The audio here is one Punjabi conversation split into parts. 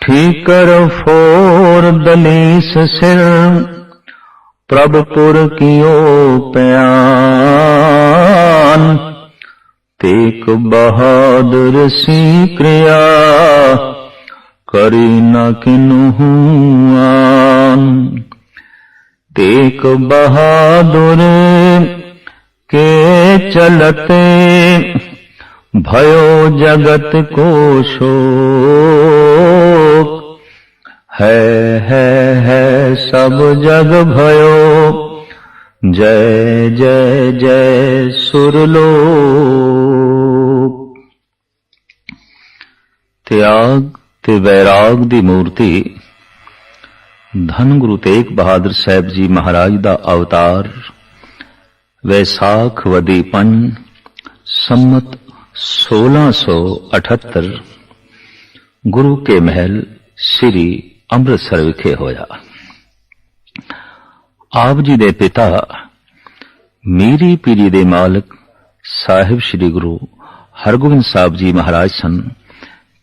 ਠੀਕਰ ਫੋਰ ਦਲੀਸ ਸਿਰ ਪ੍ਰਭ ਪੁਰ ਕੀਓ ਪਿਆਨ ਤੇਕ ਬਹਾਦਰ ਸੀ ਕਿਰਿਆ ਕਰੀ ਨ ਕਿਨਹੂ ਆਨ ਤੇਕ ਬਹਾਦਰ ਕੇ ਚਲਤੇ भयो जगत को शोक ਹੈ ਹੈ ਹੈ, ਸਭ ਜਗ ਭਇਓ। ਜੈ ਜੈ ਜੈ, ਸੁਰ ਲੋਕ। ਤਿਆਗ ਤੇ ਵੈਰਾਗ ਦੀ ਮੂਰਤੀ, ਧੰਨ ਗੁਰੂ ਤੇਗ ਬਹਾਦਰ ਸਾਹਿਬ ਜੀ ਮਹਾਰਾਜ ਦਾ ਅਵਤਾਰ, ਵੈਸਾਖ ਵਦੀਪਨ ਸੰਮਤ 1678 ਗੁਰੂ ਕੇ ਮਹਿਲ, ਸ੍ਰੀ ਅੰਮ੍ਰਿਤਸਰ ਵਿਖੇ ਹੋਇਆ। ਆਪ ਜੀ ਦੇ ਪਿਤਾ, ਮੀਰੀ ਪੀਰੀ ਦੇ ਮਾਲਕ ਸਾਹਿਬ ਸ੍ਰੀ ਗੁਰੂ ਹਰਗੋਬਿੰਦ ਸਾਹਿਬ ਜੀ ਮਹਾਰਾਜ ਸਨ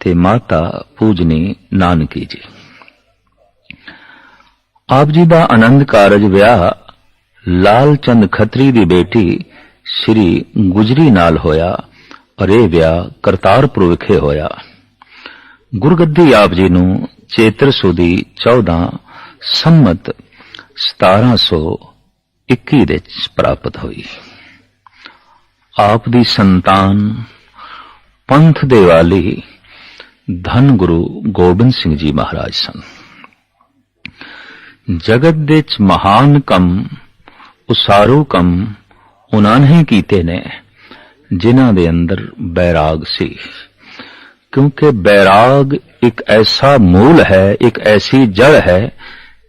ਤੇ ਮਾਤਾ ਪੂਜਨੀ ਨਾਨਕੀ ਜੀ। ਆਪ ਜੀ ਦਾ ਆਨੰਦ ਕਾਰਜ ਵਿਆਹ ਲਾਲ ਚੰਦ ਖੱਤਰੀ ਦੀ ਬੇਟੀ ਸ੍ਰੀ ਗੁਜਰੀ ਨਾਲ ਹੋਇਆ ਔਰ ਇਹ ਵਿਆਹ ਕਰਤਾਰਪੁਰ ਵਿਖੇ ਹੋਇਆ। ਗੁਰਗੱਦੀ ਆਪ ਜੀ ਨੂੰ ਚੇਤਰ ਸੁਦੀ 14 ਸੰਮਤ 1721 ਦੇ ਵਿੱਚ ਪ੍ਰਾਪਤ ਹੋਈ। ਆਪ ਦੀ ਸੰਤਾਨ, ਪੰਥ ਦੇ ਵਾਲੀ ਧੰਨ ਗੁਰੂ ਗੋਬਿੰਦ ਸਿੰਘ ਜੀ ਮਹਾਰਾਜ ਸਨ। ਜਗਤ ਦੇ ਵਿੱਚ ਮਹਾਨ ਕੰਮ, ਉਸਾਰੂ ਕੰਮ ਉਹਨਾਂ ਨੇ ਕੀਤੇ ਨੇ, ਜਿਨ੍ਹਾਂ ਦੇ ਅੰਦਰ ਬੈਰਾਗ ਸੀ। ਕਿਉਂਕਿ ਬੈਰਾਗ ਇੱਕ ਐਸਾ ਮੂਲ ਹੈ ਇੱਕ ਐਸੀ ਜੜ ਹੈ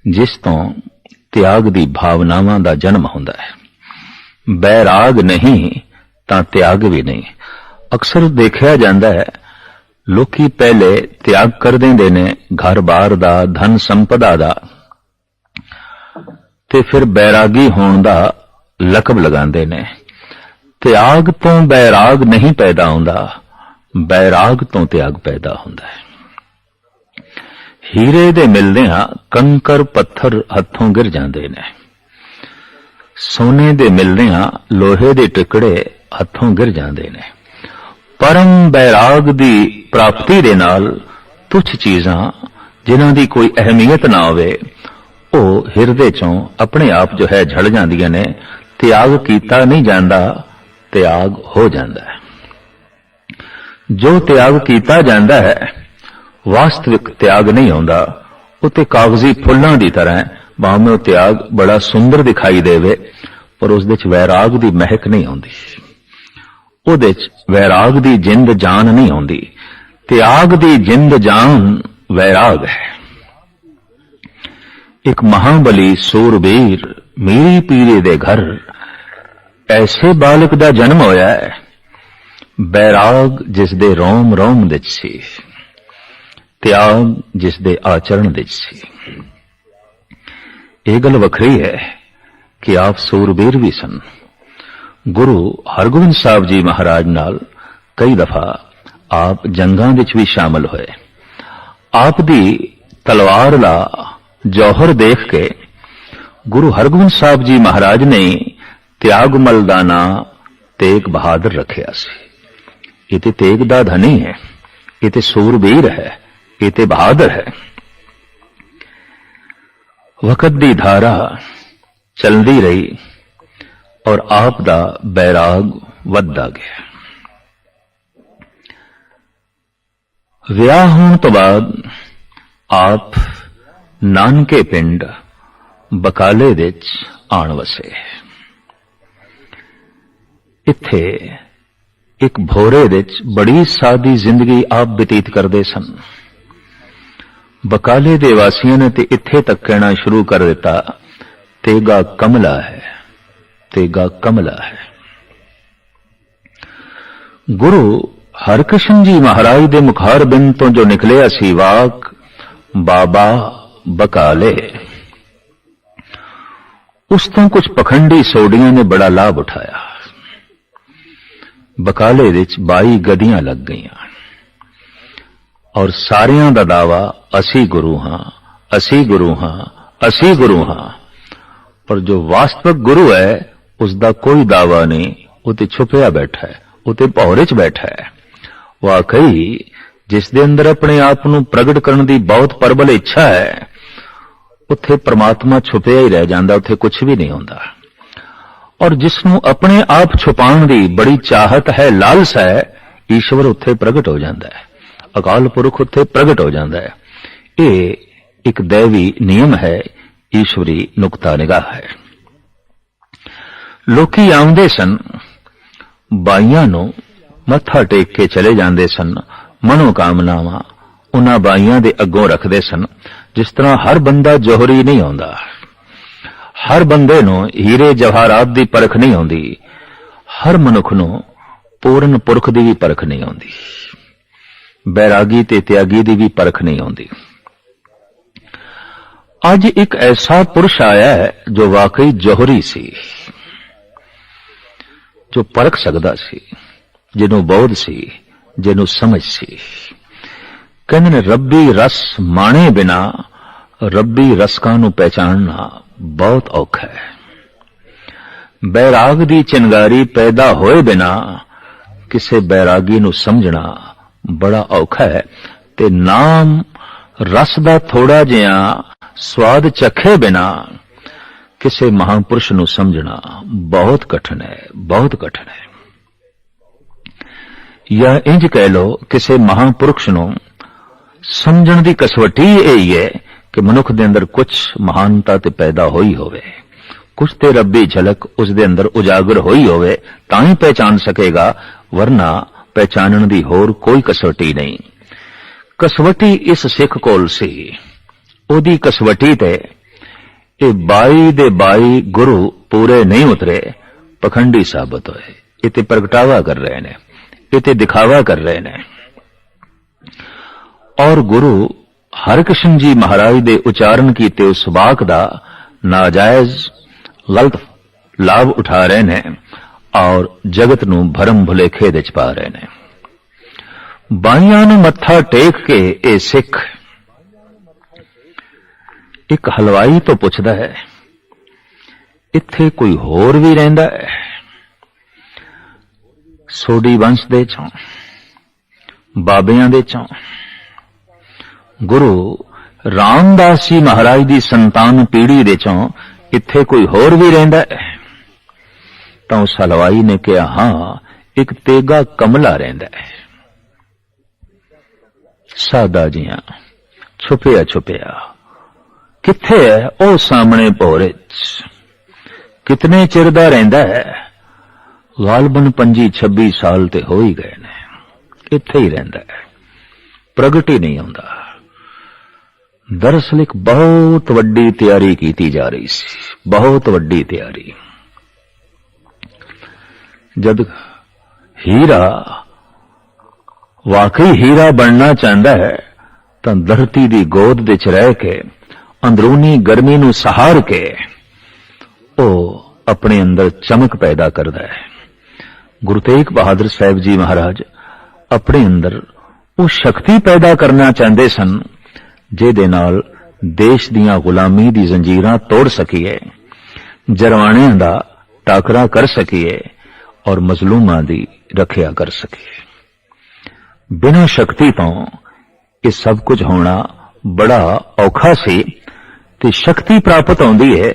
ਜਿਸ ਤੋਂ ਤਿਆਗ ਦੀ ਭਾਵਨਾਵਾਂ ਦਾ ਜਨਮ ਹੁੰਦਾ ਹੈ ਬੈਰਾਗ ਨਹੀਂ ਤਾਂ ਤਿਆਗ ਵੀ ਨਹੀਂ ਅਕਸਰ ਦੇਖਿਆ ਜਾਂਦਾ ਹੈ ਲੋਕੀ ਪਹਿਲੇ ਤਿਆਗ ਕਰ ਦਿੰਦੇ ਨੇ ਘਰ-ਬਾਰ ਦਾ ਧਨ ਸੰਪਦਾ ਦਾ ਤੇ ਫਿਰ ਬੈਰਾਗੀ ਹੋਣ ਦਾ ਲਕਬ ਲਗਾਉਂਦੇ ਨੇ ਤਿਆਗ ਤੋਂ ਬੈਰਾਗ ਨਹੀਂ ਪੈਦਾ ਹੁੰਦਾ ਬੈਰਾਗ ਤੋਂ ਤਿਆਗ ਪੈਦਾ ਹੁੰਦਾ ਹੈ। ਹੀਰੇ ਦੇ ਮਿਲਦਿਆਂ ਕੰਕਰ ਪੱਥਰ ਹੱਥੋਂ ਗਿਰ ਜਾਂਦੇ ਨੇ। ਸੋਨੇ ਦੇ ਮਿਲਦਿਆਂ ਲੋਹੇ ਦੇ ਟੁਕੜੇ ਹੱਥੋਂ ਗਿਰ ਜਾਂਦੇ ਨੇ। ਪਰਮ ਬੈਰਾਗ ਦੀ ਪ੍ਰਾਪਤੀ ਦੇ ਨਾਲ ਤੁਛ ਚੀਜ਼ਾਂ ਜਿਨ੍ਹਾਂ ਦੀ ਕੋਈ ਅਹਿਮੀਅਤ ਨਾ ਹੋਵੇ, ਉਹ ਹਿਰਦੇ ਚੋਂ ਆਪਣੇ ਆਪ ਜੋ ਹੈ ਝੜ ਜਾਂਦੀਆਂ ਨੇ ਤਿਆਗ ਕੀਤਾ ਨਹੀਂ ਜਾਂਦਾ ਤਿਆਗ ਹੋ ਜਾਂਦਾ ਜੋ ਤਿਆਗ ਕੀਤਾ ਜਾਂਦਾ ਹੈ, ਵਾਸਤਵਿਕ ਤਿਆਗ ਨਹੀਂ ਆਉਂਦਾ ਉਹ ਤੇ ਕਾਗਜ਼ੀ ਫੁੱਲਾਂ ਦੀ ਤਰ੍ਹਾਂ ਹੈ। ਭਾਵੇਂ ਉਹ ਤਿਆਗ ਬੜਾ ਸੁੰਦਰ ਦਿਖਾਈ ਦੇਵੇ, ਪਰ ਉਸ ਦੇ ਵਿੱਚ ਵੈਰਾਗ ਦੀ ਮਹਿਕ ਨਹੀਂ ਆਉਂਦੀ ਉਹਦੇ ਚ ਵੈਰਾਗ ਦੀ ਜਿੰਦ ਜਾਨ ਨਹੀਂ ਆਉਂਦੀ ਤਿਆਗ ਦੀ ਜਿੰਦ ਜਾਨ ਵੈਰਾਗ ਹੈ। ਇੱਕ ਮਹਾਬਲੀ ਸੂਰਬੀਰ ਮੀਰੀ ਪੀਰੇ ਦੇ ਘਰ, ਐਸੇ ਬਾਲਕ ਦਾ ਜਨਮ ਹੋਇਆ ਹੈ। ਬੈਰਾਗ ਜਿਸ ਦੇ ਰੋਮ ਰੋਮ ਵਿੱਚ ਸੀ, ਤਿਆਗ ਜਿਸ ਦੇ ਆਚਰਣ ਵਿੱਚ ਸੀ। ਇਹ ਗੱਲ ਵੱਖਰੀ ਹੈ ਕਿ ਆਪ ਸੂਰਬੀਰ ਵੀ ਸਨ। ਗੁਰੂ ਹਰਗੋਬਿੰਦ ਸਾਹਿਬ ਜੀ ਮਹਾਰਾਜ ਨਾਲ ਕਈ ਦਫਾ ਆਪ ਜੰਗਾਂ ਵਿੱਚ ਵੀ ਸ਼ਾਮਲ ਹੋਏ। ਆਪ ਦੀ ਤਲਵਾਰ ਦਾ ਜੌਹਰ ਦੇਖ ਕੇ ਗੁਰੂ ਹਰਗੋਬਿੰਦ ਸਾਹਿਬ ਜੀ ਮਹਾਰਾਜ ਨੇ ਤਿਆਗਮਲ ਦਾ ਨਾਂ ਤੇਗ ਬਹਾਦਰ ਰੱਖਿਆ ਸੀ। ਇਹ ਤੇ ਤੇਗ ਦਾ ਧਨੀ ਹੈ ਇਹ ਤੇ ਸੂਰਬੀਰ ਹੈ ਇਹ ਤੇ ਬਹਾਦਰ ਹੈ ਵਕਤ ਦੀ ਧਾਰਾ ਚਲਦੀ ਰਹੀ ਔਰ ਆਪ ਦਾ ਬੈਰਾਗ ਵੱਧਦਾ ਗਿਆ ਵਿਆਹ ਹੋਣ ਤੋਂ ਬਾਅਦ ਆਪ ਨਾਨਕੇ ਪਿੰਡ ਬਕਾਲੇ ਵਿੱਚ ਆਣ ਵਸੇ ਇੱਥੇ ਇੱਕ ਭੋਰੇ ਵਿੱਚ ਬੜੀ ਸਾਦੀ ਜ਼ਿੰਦਗੀ ਆਪ ਬਤੀਤ ਕਰਦੇ ਸਨ। ਬਕਾਲੇ ਦੇ ਵਾਸੀਆਂ ਨੇ ਤੇ ਇੱਥੇ ਤੱਕ ਕਹਿਣਾ ਸ਼ੁਰੂ ਕਰ ਦਿੱਤਾ, ਤੇਗਾ ਕਮਲਾ ਹੈ, ਤੇਗਾ ਕਮਲਾ ਹੈ। ਗੁਰੂ ਹਰਕ੍ਰਿਸ਼ਨ ਜੀ ਮਹਾਰਾਜ ਦੇ ਮੁਖਾਰ ਬਿੰਦ ਤੋਂ ਜੋ ਨਿਕਲਿਆ ਸੀ ਵਾਕ, ਬਾਬਾ ਬਕਾਲੇ। ਉਸ ਤੋਂ ਕੁਝ ਪਖੰਡੀ ਸੋਡੀਆਂ ਨੇ ਬੜਾ ਲਾਭ ਉਠਾਇਆ। ਬਕਾਲੇ ਵਿੱਚ 22 ਗਦੀਆਂ ਲੱਗ ਗਈਆਂ। ਔਰ ਸਾਰਿਆਂ ਦਾ ਦਾਵਾ, ਅਸੀਂ ਗੁਰੂ ਹਾਂ, ਅਸੀਂ ਗੁਰੂ ਹਾਂ, ਅਸੀਂ ਗੁਰੂ ਹਾਂ। ਪਰ ਜੋ ਵਾਸਤਵਿਕ ਗੁਰੂ ਹੈ ਉਸ ਦਾ ਕੋਈ ਦਾਵਾ ਨਹੀਂ, ਉਹ ਤੇ ਛੁਪਿਆ ਬੈਠਾ ਹੈ, ਉਹ ਤੇ ਭੌਰੇ 'ਚ ਬੈਠਾ ਹੈ। ਵਾਕਈ ਜਿਸ ਦੇ ਅੰਦਰ ਆਪਣੇ ਆਪ ਨੂੰ ਪ੍ਰਗਟ ਕਰਨ ਦੀ ਬਹੁਤ ਪ੍ਰਬਲ ਇੱਛਾ ਹੈ, ਉੱਥੇ ਪ੍ਰਮਾਤਮਾ ਛੁਪਿਆ ਹੀ ਰਹਿ ਜਾਂਦਾ, ਉੱਥੇ ਕੁਝ ਵੀ ਨਹੀਂ ਹੁੰਦਾ। ਔਰ ਜਿਸ ਨੂੰ ਆਪਣੇ ਆਪ ਛੁਪਾਉਣ ਦੀ ਬੜੀ ਚਾਹਤ ਹੈ, ਲਾਲਸ ਹੈ, ਈਸ਼ਵਰ ਉੱਥੇ ਪ੍ਰਗਟ ਹੋ ਜਾਂਦਾ ਹੈ। ਅਕਾਲ ਪੁਰਖ ਉੱਥੇ ਪ੍ਰਗਟ ਹੋ ਜਾਂਦਾ ਹੈ। ਇਹ ਇੱਕ ਦੇਵੀ ਨਿਯਮ ਹੈ, ਈਸ਼ਵਰੀ ਨੁਕਤਾ ਨਿਗਾਹ ਹੈ। ਲੋਕੀ ਆਉਂਦੇ ਸਨ, ਬਾਈਆਂ ਨੂੰ ਮੱਥਾ ਟੇਕ ਕੇ ਚਲੇ ਜਾਂਦੇ ਸਨ ਮਨੋ ਕਾਮਨਾਵਾਂ ਉਹਨਾਂ ਬਾਈਆਂ ਦੇ ਅੱਗੋਂ ਰੱਖਦੇ ਸਨ, ਜਿਸ ਤਰ੍ਹਾਂ ਹਰ ਬੰਦਾ ਜੋਹਰੀ ਨਹੀਂ ਆਉਂਦਾ। ਹਰ ਬੰਦੇ ਨੂੰ ਹੀਰੇ ਜਵਾਹਰਾਤ ਦੀ ਪਰਖ ਨਹੀਂ ਆਉਂਦੀ। ਹਰ ਮਨੁੱਖ ਨੂੰ ਪੂਰਨ ਪੁਰਖ ਦੀ ਵੀ ਪਰਖ ਨਹੀਂ ਆਉਂਦੀ। ਬੈਰਾਗੀ ਤੇ ਤਿਆਗੀ ਦੀ ਵੀ ਪਰਖ ਨਹੀਂ ਆਉਂਦੀ। ਅੱਜ ਇੱਕ ਐਸਾ ਪੁਰਸ਼ ਆਇਆ ਹੈ ਜੋ ਵਾਕਈ ਜੋਹਰੀ ਸੀ, ਜੋ ਪਰਖ ਸਕਦਾ ਸੀ, ਜਿਹਨੂੰ ਬੋਧ ਸੀ, ਜਿਹਨੂੰ ਸਮਝ ਸੀ। ਕਹਿੰਦੇ ਨੇ, ਰੱਬੀ ਰਸ ਮਾਣੇ ਬਿਨਾ, ਰੱਬੀ ਰਸਕਾਂ ਨੂੰ ਪਹਿਚਾਨਣਾ ਬਹੁਤ ਔਖਾ ਹੈ। ਬੈਰਾਗ ਦੀ ਚਿੰਗਾਰੀ ਪੈਦਾ ਹੋਏ ਬਿਨਾ ਕਿਸੇ ਬੈਰਾਗੀ ਨੂੰ ਸਮਝਣਾ ਬੜਾ ਔਖਾ ਹੈ ਤੇ ਨਾਮ ਰਸ ਦਾ ਥੋੜਾ ਜਿਹਾ ਸਵਾਦ ਚਖੇ ਬਿਨਾ ਕਿਸੇ ਮਹਾਪੁਰਸ਼ ਨੂੰ ਸਮਝਣਾ ਬਹੁਤ ਕਠਿਨ ਹੈ, ਬਹੁਤ ਕਠਿਨ ਹੈ। ਜਾਂ ਇੰਜ ਕਹਿ ਲੋ ਕਿਸੇ ਮਹਾਪੁਰਖ ਨੂੰ ਸਮਝਣ ਦੀ ਕਸਵੱਟੀ ਇਹ ਹੀ ਹੈ ਕਿ ਮਨੁੱਖ ਦੇ ਅੰਦਰ ਕੁਝ ਮਹਾਨਤਾ ਤੇ ਪੈਦਾ ਹੋਈ ਹੋਵੇ। ਕੁਝ ਤੇ ਰੱਬੀ ਝਲਕ ਉਸ ਦੇ ਅੰਦਰ ਉਜਾਗਰ ਹੋਈ ਹੋਵੇ, ਤਾਂ ਹੀ ਪਹਿਚਾਨ ਸਕੇਗਾ, ਵਰਨਾ ਪਹਿਚਾਨਣ ਦੀ ਹੋਰ ਕੋਈ ਕਸਵਟੀ ਨਹੀਂ। ਕਸਵੱਟੀ ਇਸ ਸਿੱਖ ਕੋਲ ਸੀ। ਉਹਦੀ ਕਸਵਟੀ ਤੇ ਇਹ 22 ਦੇ 22 ਗੁਰੂ ਪੂਰੇ ਨਹੀਂ ਉਤਰੇ, ਪਖੰਡੀ ਸਾਬਤ ਹੋਏ। ਇਹ ਤੇ ਪ੍ਰਗਟਾਵਾ ਕਰ ਰਹੇ ਨੇ, ਇਹ ਤੇ ਦਿਖਾਵਾ ਕਰ ਰਹੇ ਨੇ। ਔਰ ਗੁਰੂ ਹਰਕ੍ਰਿਸ਼ਨ ਜੀ ਮਹਾਰਾਜ ਦੇ ਉਚਾਰਨ ਕੀਤੇ ਉਸ ਵਾਕ ਦਾ ਨਾਜਾਇਜ਼ ਗਲਤ ਲਾਭ ਉਠਾ ਰਹੇ ਨੇ ਔਰ ਜਗਤ ਨੂੰ ਭਰਮ ਭੁਲੇਖੇ ਦੇ ਚ ਪਾ ਰਹੇ ਨੇ। ਬਾਈਆਂ ਨੂੰ ਮੱਥਾ ਟੇਕ ਕੇ ਇਹ ਸਿੱਖ ਇੱਕ ਹਲਵਾਈ ਤੋਂ ਪੁੱਛਦਾ ਹੈ, ਇੱਥੇ ਕੋਈ ਹੋਰ ਵੀ ਰਹਿੰਦਾ ਹੈ? ਸੋਡੀ ਵੰਸ਼ ਦੇ ਚੋਂ, ਬਾਬਿਆਂ ਦੇ ਚੋਂ ਗੁਰੂ ਰਾਮਦਾਸ ਜੀ ਮਹਾਰਾਜ ਦੀ ਸੰਤਾਨ ਪੀੜ੍ਹੀ ਦੇ ਚੋਂ ਇੱਥੇ ਕੋਈ ਹੋਰ ਵੀ ਰਹਿੰਦਾ ਹੈ? ਤਾਂ ਉਸ ਹਲਵਾਈ ਨੇ ਕਿਹਾ, ਹਾਂ, ਇੱਕ ਤੇਗਾ ਕਮਲਾ ਰਹਿੰਦਾ ਹੈ। ਸਾਦਾ ਜੀਆਂ, ਛੁਪਿਆ ਛੁਪਿਆ, ਕਿੱਥੇ ਹੈ ਉਹ ਸਾਹਮਣੇ ਭੋਰੇ ਕਿਤਨੇ ਚਿਰ ਦਾ ਰਹਿੰਦਾ ਹੈ? ਗਾਲਬਨ 25 26 ਸਾਲ ਤੇ ਹੋ ਹੀ ਗਏ ਨੇ, ਇੱਥੇ ਹੀ ਰਹਿੰਦਾ ਹੈ, ਪ੍ਰਗਟ ਹੀ ਨਹੀਂ ਹੁੰਦਾ ਦਰਅਸਲ ਇੱਕ ਬਹੁਤ ਵੱਡੀ ਤਿਆਰੀ ਕੀਤੀ ਜਾ ਰਹੀ ਸੀ। ਬਹੁਤ ਵੱਡੀ ਤਿਆਰੀ। ਜਦ ਹੀਰਾ, ਵਾਕਈ ਹੀਰਾ ਬਣਨਾ ਚਾਹੁੰਦਾ ਹੈ, ਤਾਂ ਧਰਤੀ ਦੀ ਗੋਦ ਵਿੱਚ ਰਹਿ ਕੇ, ਅੰਦਰੂਨੀ ਗਰਮੀ ਨੂੰ ਸਹਾਰ ਕੇ, ਉਹ ਆਪਣੇ ਅੰਦਰ ਚਮਕ ਪੈਦਾ ਕਰਦਾ ਹੈ। ਗੁਰੂ ਤੇਗ ਬਹਾਦਰ ਸਾਹਿਬ ਜੀ ਮਹਾਰਾਜ ਆਪਣੇ ਅੰਦਰ ਉਹ ਸ਼ਕਤੀ ਪੈਦਾ ਕਰਨਾ ਚਾਹੁੰਦੇ ਸਨ ਜਿਹਦੇ ਨਾਲ ਦੇਸ਼ ਦੀਆਂ ਗੁਲਾਮੀ ਦੀ ਜ਼ੰਜੀਰਾਂ ਤੋੜ ਸਕੀਏ, ਜਰਵਾਣਿਆਂ ਦਾ ਟਾਕਰਾ ਕਰ ਸਕੀਏ ਔਰ ਮਜ਼ਲੂਮਾਂ ਦੀ ਰੱਖਿਆ ਕਰ ਸਕੀਏ। ਬਿਨਾਂ ਸ਼ਕਤੀ ਤੋਂ ਇਹ ਸਭ ਕੁਝ ਹੋਣਾ ਬੜਾ ਔਖਾ ਸੀ ਤੇ ਸ਼ਕਤੀ ਪ੍ਰਾਪਤ ਹੁੰਦੀ ਹੈ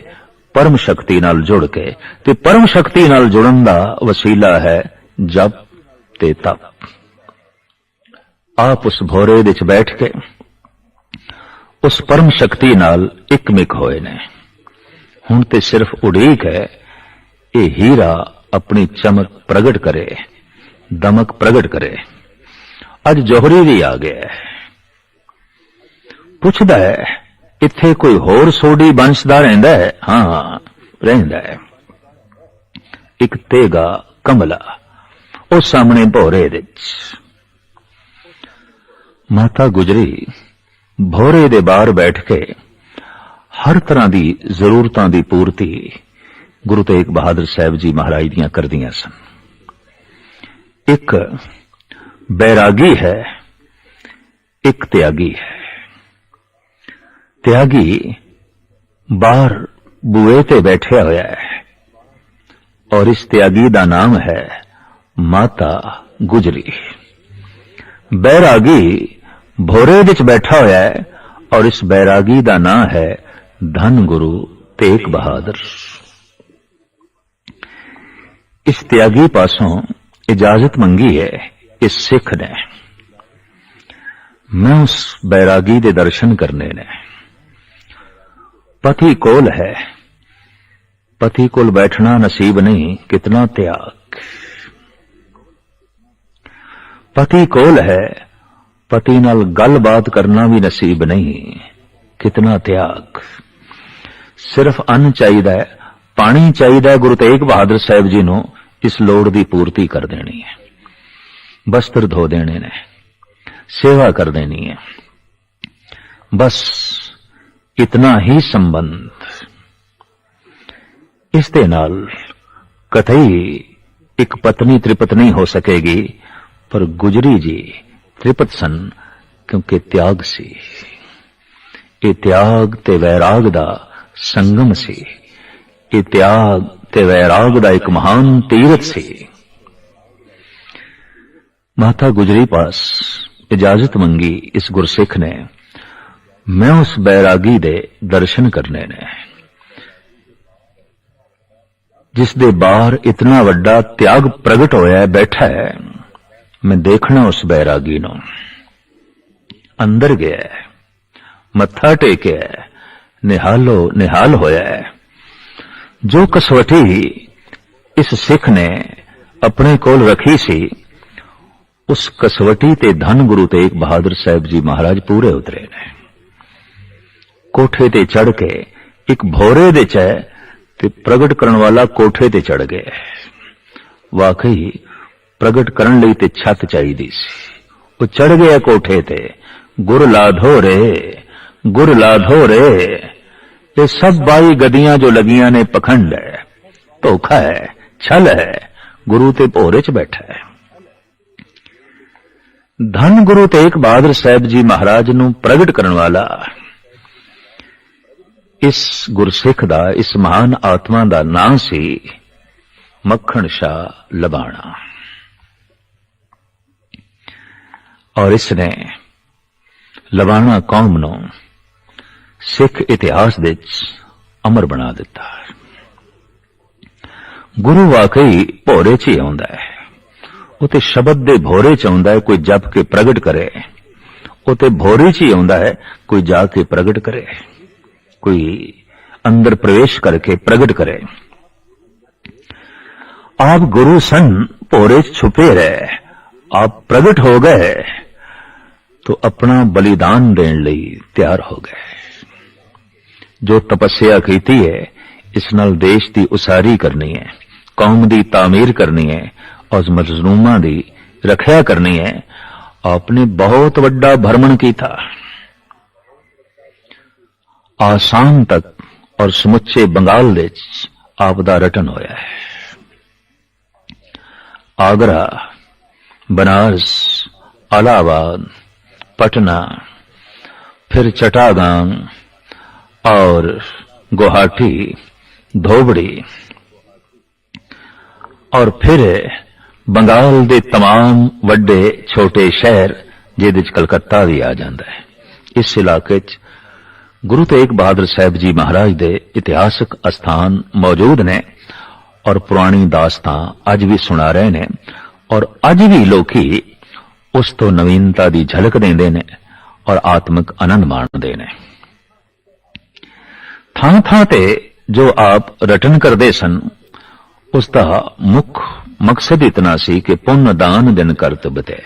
ਪਰਮ ਸ਼ਕਤੀ ਨਾਲ ਜੁੜ ਕੇ। ਤੇ ਪਰਮ ਸ਼ਕਤੀ ਨਾਲ ਜੁੜਨ ਦਾ ਵਸੀਲਾ ਹੈ ਜਪ ਤੇ ਤਪ। ਆਪ ਉਸ ਭੋਰੇ ਵਿੱਚ ਬੈਠ ਕੇ ਉਸ ਪਰਮ ਸ਼ਕਤੀ ਨਾਲ ਇੱਕਮਿਕ ਹੋਏ ਨੇ। ਹੁਣ ਤੇ ਸਿਰਫ ਉਡੀਕ ਹੈ, ਇਹ ਹੀਰਾ ਆਪਣੀ ਚਮਕ ਪ੍ਰਗਟ ਕਰੇ, ਦਮਕ ਪ੍ਰਗਟ ਕਰੇ। ਅੱਜ ਜੋਹਰੀ ਵੀ ਆ ਗਿਆ ਪੁੱਛਦਾ ਹੈ, ਇੱਥੇ ਕੋਈ ਹੋਰ ਸੋਢੀ ਬੰਸ਼ ਦਾ ਰਹਿੰਦਾ ਹੈ, ਹਾਂ, ਰਹਿੰਦਾ ਹੈ। ਇੱਕ ਤੇਗਾ ਕਮਲਾ, ਉਹ ਸਾਹਮਣੇ ਭੋਰੇ ਵਿੱਚ। ਮਾਤਾ ਗੁਜਰੀ ਭੋਰੇ ਦੇ ਬਾਹਰ ਬੈਠ ਕੇ ਹਰ ਤਰ੍ਹਾਂ ਦੀ ਜ਼ਰੂਰਤਾਂ ਦੀ ਪੂਰਤੀ ਗੁਰੂ ਤੇਗ ਬਹਾਦਰ ਸਾਹਿਬ ਜੀ ਮਹਾਰਾਜ ਦੀਆਂ ਕਰਦੀਆਂ ਸਨ। ਇੱਕ ਬੈਰਾਗੀ ਹੈ, ਇੱਕ ਤਿਆਗੀ ਹੈ। ਤਿਆਗੀ ਬਾਹਰ ਬੂਏ ਤੇ ਬੈਠਿਆ ਹੋਇਆ ਹੈ ਔਰ ਇਸ ਤਿਆਗੀ ਦਾ ਨਾਮ ਹੈ ਮਾਤਾ ਗੁਜਰੀ। ਬੈਰਾਗੀ ਭੋਰੇ ਵਿੱਚ ਬੈਠਾ ਹੋਇਆ ਹੈ ਔਰ ਇਸ ਬੈਰਾਗੀ ਦਾ ਨਾਮ ਹੈ ਧੰਨ ਗੁਰੂ ਤੇਗ ਬਹਾਦਰ। ਇਸ ਤਿਆਗੀ ਪਾਸੋਂ ਇਜਾਜ਼ਤ ਮੰਗੀ ਹੈ ਇਸ ਸਿੱਖ ਨੇ। ਮੈਂ ਉਸ ਬੈਰਾਗੀ ਦੇ ਦਰਸ਼ਨ ਕਰਨੇ ਨੇ। ਪਤੀ ਕੋਲ ਹੈ। ਪਤੀ ਕੋਲ ਬੈਠਣਾ ਨਸੀਬ ਨਹੀਂ, ਕਿਤਨਾ ਤਿਆਗ। ਪਤੀ ਕੋਲ ਹੈ। ਪਤੀ ਨਾਲ ਗੱਲਬਾਤ ਕਰਨਾ ਵੀ ਨਸੀਬ ਨਹੀਂ। ਕਿਤਨਾ ਤਿਆਗ। ਸਿਰਫ ਅੰਨ ਚਾਹੀਦਾ ਹੈ, ਪਾਣੀ ਚਾਹੀਦਾ ਹੈ ਗੁਰੂ ਤੇਗ ਬਹਾਦਰ ਸਾਹਿਬ ਜੀ ਨੂੰ, ਇਸ ਲੋੜ ਦੀ ਪੂਰਤੀ ਕਰ ਦੇਣੀ ਹੈ। ਬਸਤਰ ਧੋ ਦੇਣੇ ਨੇ, ਸੇਵਾ ਕਰ ਦੇਣੀ ਹੈ। ਬਸ ਇਤਨਾ ਹੀ ਸੰਬੰਧ। ਇਸ ਦੇ ਨਾਲ ਕਥਈ ਇੱਕ ਪਤਨੀ ਤ੍ਰਿਪਤ ਨਹੀਂ ਹੋ ਸਕੇਗੀ, ਪਰ ਗੁਜਰੀ ਜੀ ਤ੍ਰਿਪਤ ਸਨ, ਕਿਉਂਕਿ ਤਿਆਗ ਸੀ। ਇਹ ਤਿਆਗ ਤੇ ਵੈਰਾਗ ਦਾ ਸੰਗਮ ਸੀ। ਇਹ ਤਿਆਗ ਤੇ ਵੈਰਾਗ ਦਾ ਇੱਕ ਮਹਾਨ ਤੀਰਥ ਸੀ। ਮਾਤਾ ਗੁਜਰੀ ਪਾਸ ਇਜਾਜ਼ਤ ਮੰਗੀ ਇਸ ਗੁਰਸਿੱਖ ਨੇ, ਮੈਂ ਉਸ ਬੈਰਾਗੀ ਦੇ ਦਰਸ਼ਨ ਕਰਨੇ ਨੇ। ਜਿਸ ਦੇ ਬਾਹਰ ਇਤਨਾ ਵੱਡਾ ਤਿਆਗ ਪ੍ਰਗਟ ਹੋਇਆ ਹੈ, ਬੈਠਾ ਹੈ। ਮੈਂ ਦੇਖਣਾ ਉਸ ਬੈਰਾਗੀ ਨੂੰ। ਅੰਦਰ ਗਿਆ ਮੱਥਾ ਟੇਕਿਆ ਨਿਹਾਲੋ, ਨਿਹਾਲ ਹੋਇਆ ਜੋ ਕਸਵਟੀ ਇਸ ਸਿੱਖ ਨੇ ਆਪਣੇ ਕੋਲ ਰੱਖੀ ਸੀ, ਉਸ ਕਸਵਟੀ ਤੇ ਧੰਨ ਗੁਰੂ ਤੇਗ ਬਹਾਦਰ ਸਾਹਿਬ ਜੀ ਮਹਾਰਾਜ ਪੂਰੇ ਉਤਰੇ ਨੇ। ਕੋਠੇ ਤੇ ਚੜ ਕੇ ਇੱਕ ਭੋਰੇ ਦੇ ਚ ਤੇ ਪ੍ਰਗਟ ਕਰਨ ਵਾਲਾ ਕੋਠੇ ਤੇ ਚੜ ਗਿਆ ਵਾਕਈ ਪ੍ਰਗਟ ਕਰਨ ਲਈ ਤੇ ਛੱਤ ਚਾਹੀਦੀ ਸੀ। ਉਹ ਚੜ ਗਿਆ ਕੋਠੇ ਤੇ। ਗੁਰ ਲਾਧੋ ਰੇ, ਗੁਰ ਲਾਧੋ ਰੇ। ਤੇ ਸਭ ਬਾਈ ਗਦੀਆਂ ਜੋ ਲਗੀਆਂ ਨੇ ਪਖੰਡ ਹੈ ਧੋਖਾ ਹੈ ਛਲ ਹੈ ਗੁਰੂ ਤੇ ਭੋਰੇ ਚ ਬੈਠਾ ਹੈ ਧੰਨ ਗੁਰੂ ਤੇਗ ਬਹਾਦਰ ਸਾਹਿਬ ਜੀ ਮਹਾਰਾਜ ਨੂੰ ਪ੍ਰਗਟ ਕਰਨ ਵਾਲਾ। ਇਸ ਗੁਰਸਿੱਖ ਦਾ, ਇਸ ਮਹਾਨ ਆਤਮਾ ਦਾ ਨਾਂ ਸੀ ਮੱਖਣ ਸ਼ਾ ਲਬਾਣਾ। ਔਰ ਇਸ ਨੇ ਲਬਾਣਾ ਕੌਮ ਨੂੰ ਸਿੱਖ ਇਤਿਹਾਸ ਵਿੱਚ ਅਮਰ ਬਣਾ ਦਿੱਤਾ ਗੁਰੂ ਵਾਕਈ ਭੋਰੇ 'ਚ ਹੀ ਆਉਂਦਾ ਹੈ ਉਹ ਤੇ ਸ਼ਬਦ ਦੇ ਭੋਰੇ 'ਚ ਆਉਂਦਾ ਹੈ ਕੋਈ ਜਪ ਕੇ ਪ੍ਰਗਟ ਕਰੇ ਉਹ ਤੇ ਭੋਰੇ 'ਚ ਹੀ ਆਉਂਦਾ ਹੈ ਕੋਈ ਜਾ ਕੇ ਪ੍ਰਗਟ ਕਰੇ ਕੋਈ ਅੰਦਰ ਪ੍ਰਵੇਸ਼ ਕਰਕੇ ਪ੍ਰਗਟ करे आप गुरु सन भोरे छुपे रहे आप प्रगट हो गए तो अपना बलिदान देने ਲਈ ਤਿਆਰ ਹੋ ਗਏ ਜੋ ਤਪੱਸਿਆ ਕੀਤੀ ਹੈ ਇਸ ਨਾਲ ਦੇਸ਼ ਦੀ ਉਸਾਰੀ ਕਰਨੀ ਹੈ ਕੌਮ ਦੀ ਤਾਮੀਰ ਕਰਨੀ ਹੈ ਔਰ ਮਜ਼ਲੂਮਾਂ ਦੀ ਰੱਖਿਆ ਕਰਨੀ ਹੈ ਆਪਨੇ ਬਹੁਤ ਵੱਡਾ ਭਰਮਣ ਕੀਤਾ ਆਸਾਮ ਤੱਕ ਔਰ ਸਮੁੱਚੇ ਬੰਗਾਲ ਵਿੱਚ ਆਪ ਦਾ ਰਟਨ ਹੋਇਆ ਹੈ ਆਗਰਾ ਬਨਾਰਸ ਅਲਾਹਾਬਾਦ पटना फिर चटागांव और गुवाहाटी धोबड़ी ਔਰ ਫਿਰ ਬੰਗਾਲ ਦੇ तमाम ਵੱਡੇ ਛੋਟੇ ਸ਼ਹਿਰ ਜਿਹਦੇ ਵਿੱਚ ਕਲਕੱਤਾ ਵੀ ਆ ਜਾਂਦਾ ਹੈ ਇਸ ਇਲਾਕੇ 'ਚ ਗੁਰੂ ਤੇਗ ਬਹਾਦਰ ਸਾਹਿਬ ਜੀ ਮਹਾਰਾਜ ਦੇ ਇਤਿਹਾਸਕ ਅਸਥਾਨ ਮੌਜੂਦ ਨੇ ਔਰ ਪੁਰਾਣੀ ਦਾਸਤਾਂ ਅੱਜ ਵੀ ਸੁਣਾ ਰਹੇ ਨੇ ਔਰ ਅੱਜ ਵੀ ਲੋਕੀ ਉਸ ਤੋਂ ਨਵੀਨਤਾ ਦੀ ਝਲਕ ਦਿੰਦੇ ਨੇ ਔਰ ਆਤਮਿਕ ਆਨੰਦ ਮਾਣਦੇ ਨੇ। ਥਾਂ ਥਾਂ ਤੇ ਜੋ ਆਪ ਰਟਨ ਕਰਦੇ ਸਨ, ਉਸ ਦਾ ਮੁੱਖ ਮਕਸਦ ਇਤਨਾ ਸੀ ਕਿ ਪੁੰਨ ਦਾਨ ਦਿਨ ਕਰਤਬ ਤੇ